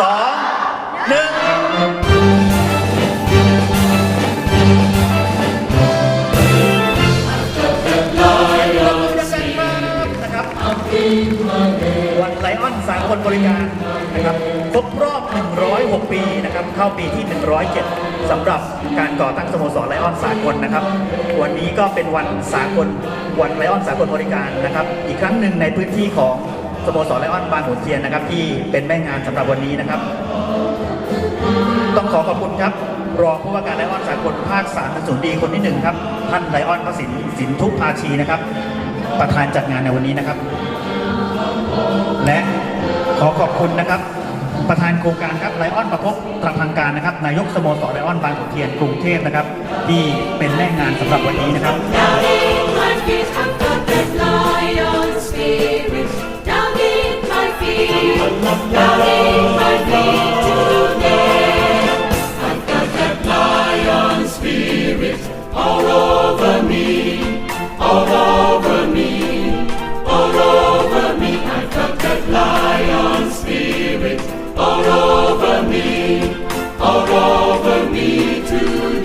สองหนึ่งนะครับวันไลออนสากลบริการนะครับครบรอบ 106 ปีนะครับเข้าปีที่ 107สำหรับการก่อตั้งสโมสรไลออนสากลนะครับ วันนี้ก็เป็นวันสากลวันไลออนสากลบริการนะครับ อีกครั้งหนึ่งในพื้นที่ของ สโมสรไลออนบางขุนเทียนนะครับ ที่เป็นแม่งานสำหรับวันนี้นะครับ ต้องขอขอบคุณครับ รองผู้ว่าการไลออนสากลภาคสามศูนย์ดีคนที่หนึ่งครับ ท่านไลออนพระสินสินทุพภาชีนะครับ ประธานจัดงานในวันนี้นะครับ และขอขอบคุณนะครับ ประธานโครงการครับไลออนประพบตรังการนะครับ นายกสโมสรไลออนบางขุนเทียนกรุงเทพนะครับ ที่เป็นแม่งานสำหรับวันนี้นะครับ me to